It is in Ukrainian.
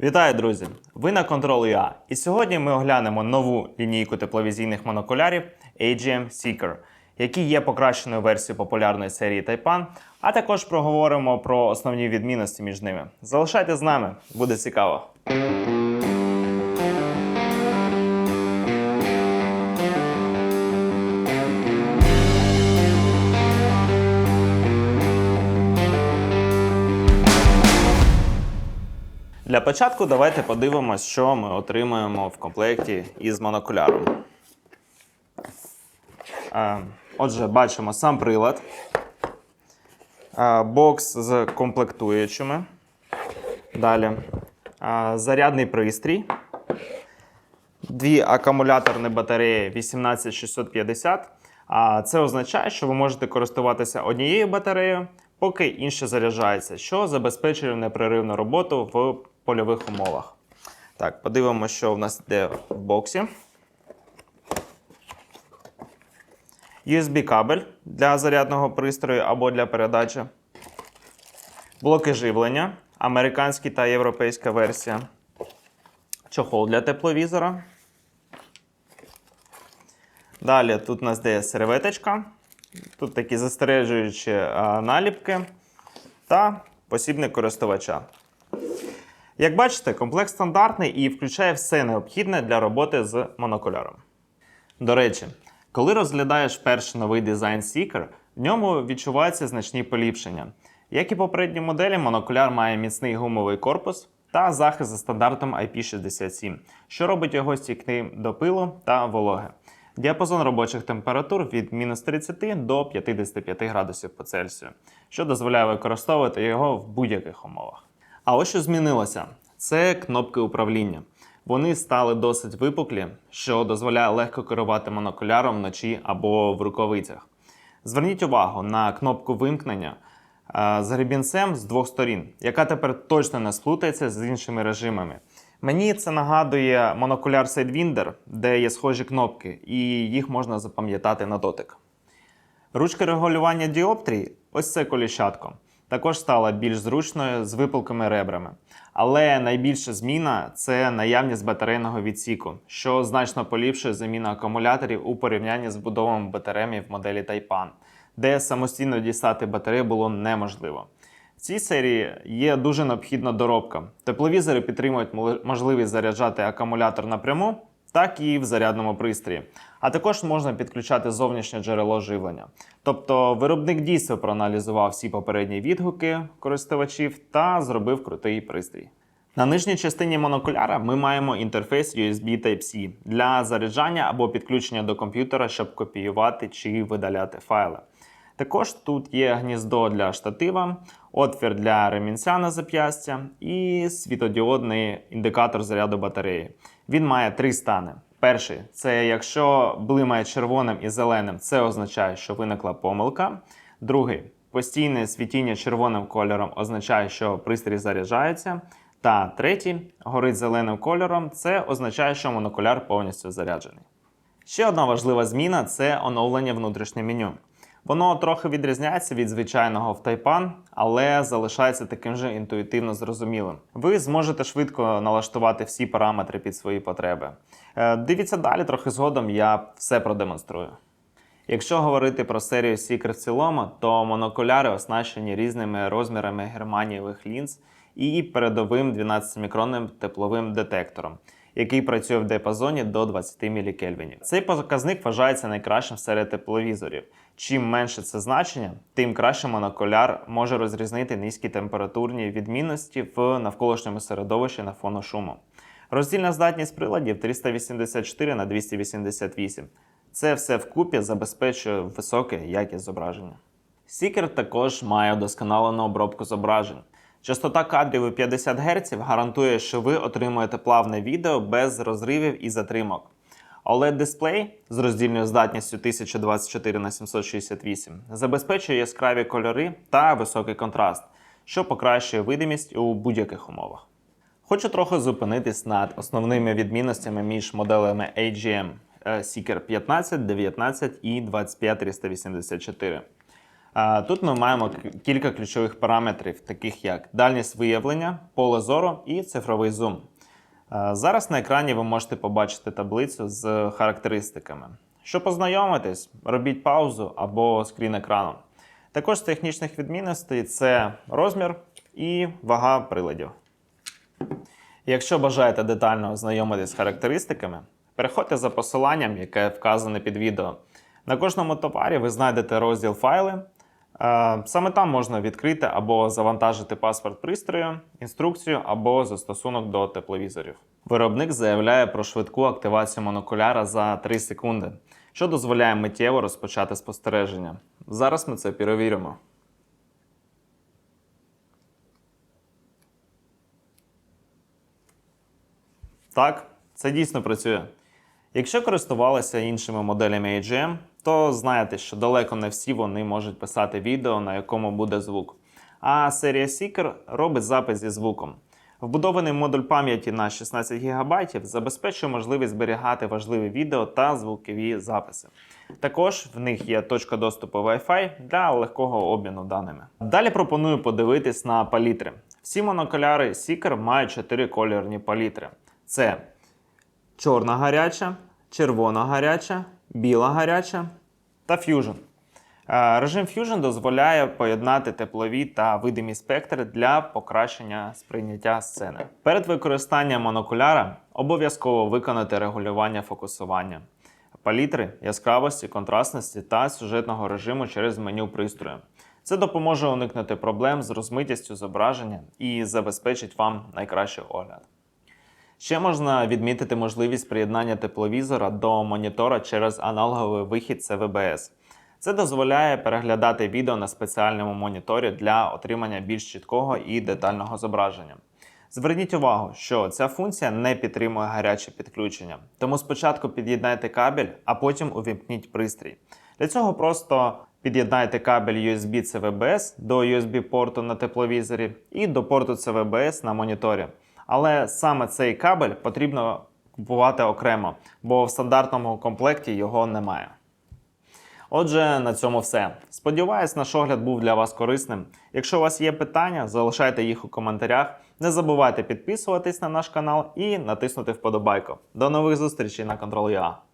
Вітаю, друзі! Ви на Control.ua. І сьогодні ми оглянемо нову лінійку тепловізійних монокулярів AGM Seeker, які є покращеною версією популярної серії Taipan, а також проговоримо про основні відмінності між ними. Залишайтесь з нами, буде цікаво. Для початку давайте подивимось, що ми отримуємо в комплекті із монокуляром. Е, Отже, бачимо сам прилад, е, бокс з комплектуючими. Далі е, зарядний пристрій, дві акумуляторні батареї 18650. А це означає, що ви можете користуватися однією батареєю, поки інша заряджається, що забезпечує непреривну роботу в польових умовах. Так, подивимося, що в нас йде в боксі. USB-кабель для зарядного пристрою або для передачі. Блоки живлення, американська та європейська версія. Чохол для тепловізора. Далі тут у нас є серветочка. Тут такі застережуючі наліпки та посібник користувача. Як бачите, комплект стандартний і включає все необхідне для роботи з монокуляром. До речі, коли розглядаєш перший новий дизайн Seeker, в ньому відчуваються значні поліпшення. Як і попередні моделі, монокуляр має міцний гумовий корпус та захист за стандартом IP67, що робить його стійкним до пилу та вологи. Діапазон робочих температур від мінус 30 до 55 градусів по Цельсію, що дозволяє використовувати його в будь-яких умовах. А ось що змінилося: це кнопки управління. Вони стали досить випуклі, що дозволяє легко керувати монокуляром вночі або в рукавицях. Зверніть увагу на кнопку вимкнення е, з гребінцем з двох сторін, яка тепер точно не сплутається з іншими режимами. Мені це нагадує монокуляр Sidewinder, де є схожі кнопки, і їх можна запам'ятати на дотик. Ручка регулювання діоптрій, ось це коліщатко, також стала більш зручною з випуклими ребрами. Але найбільша зміна це наявність батарейного відсіку, що значно поліпшує заміну акумуляторів у порівнянні з будовами батареями в моделі Taipan, де самостійно дістати батарею було неможливо. В цій серії є дуже необхідна доробка. Тепловізори підтримують можливість заряджати акумулятор напряму, так і в зарядному пристрої. А також можна підключати зовнішнє джерело живлення. Тобто виробник дійсно проаналізував всі попередні відгуки користувачів та зробив крутий пристрій. На нижній частині монокуляра ми маємо інтерфейс USB Type-C для заряджання або підключення до комп'ютера, щоб копіювати чи видаляти файли. Також тут є гніздо для штатива, отвір для ремінця на зап'ястя і світодіодний індикатор заряду батареї. Він має три стани. Перший це якщо блимає червоним і зеленим, це означає, що виникла помилка. Другий постійне світіння червоним кольором означає, що пристрій заряджається. Та третій горить зеленим кольором, це означає, що монокуляр повністю заряджений. Ще одна важлива зміна це оновлення внутрішнє меню. Воно трохи відрізняється від звичайного в Taipan, але залишається таким же інтуїтивно зрозумілим. Ви зможете швидко налаштувати всі параметри під свої потреби. Е, Дивіться далі, трохи згодом я все продемонструю. Якщо говорити про серію Seeker в цілому, то монокуляри оснащені різними розмірами германієвих лінз і передовим 12-мікронним тепловим детектором, який працює в діапазоні до 20 мілікельвінів. Цей показник вважається найкращим серед тепловізорів. Чим менше це значення, тим краще монокуляр може розрізнити низькі температурні відмінності в навколишньому середовищі на фону шуму. Роздільна здатність приладів 384 на 288. Це все вкупі забезпечує високе якість зображення. Seeker також має удосконалену обробку зображень. Частота кадрів у 50 Гц гарантує, що ви отримуєте плавне відео без розривів і затримок. OLED-дисплей з роздільною здатністю 1024 на 768 забезпечує яскраві кольори та високий контраст, що покращує видимість у будь-яких умовах. Хочу трохи зупинитись над основними відмінностями між моделями AGM е, Seeker 15, 19 і 25384. Тут ми маємо кілька ключових параметрів, таких як дальність виявлення, поле зору і цифровий зум. Зараз на екрані ви можете побачити таблицю з характеристиками. Щоб познайомитись, робіть паузу або скрін екрану. Також з технічних відмінностей це розмір і вага приладів. Якщо бажаєте детально ознайомитись з характеристиками, переходьте за посиланням, яке вказане під відео. На кожному товарі ви знайдете розділ файли. Е, Саме там можна відкрити або завантажити паспорт пристрою, інструкцію або застосунок до тепловізорів. Виробник заявляє про швидку активацію монокуляра за 3 секунди, що дозволяє миттєво розпочати спостереження. Зараз ми це перевіримо. Так, це дійсно працює. Якщо користувалися іншими моделями AGM, то знаєте, що далеко не всі вони можуть писати відео, на якому буде звук. А серія Seeker робить запис зі звуком. Вбудований модуль пам'яті на 16 ГБ забезпечує можливість зберігати важливі відео та звукові записи. Також в них є точка доступу Wi-Fi для легкого обміну даними. Далі пропоную подивитись на палітри. Всі монокуляри Seeker мають 4 кольорні палітри: це чорна гаряча, червона гаряча, біла гаряча та Fusion. Е, Режим Fusion дозволяє поєднати теплові та видимі спектри для покращення сприйняття сцени. Перед використанням монокуляра обов'язково виконати регулювання фокусування, палітри, яскравості, контрастності та сюжетного режиму через меню пристрою. Це допоможе уникнути проблем з розмитістю зображення і забезпечить вам найкращий огляд. Ще можна відмітити можливість приєднання тепловізора до монітора через аналоговий вихід CVBS. Це дозволяє переглядати відео на спеціальному моніторі для отримання більш чіткого і детального зображення. Зверніть увагу, що ця функція не підтримує гаряче підключення, тому спочатку під'єднайте кабель, а потім увімкніть пристрій. Для цього просто під'єднайте кабель USB CVBS до USB порту на тепловізорі і до порту CVBS на моніторі. Але саме цей кабель потрібно купувати окремо, бо в стандартному комплекті його немає. Отже, на цьому все. Сподіваюсь, наш огляд був для вас корисним. Якщо у вас є питання, залишайте їх у коментарях. Не забувайте підписуватись на наш канал і натиснути вподобайку. До нових зустрічей на Control.ua.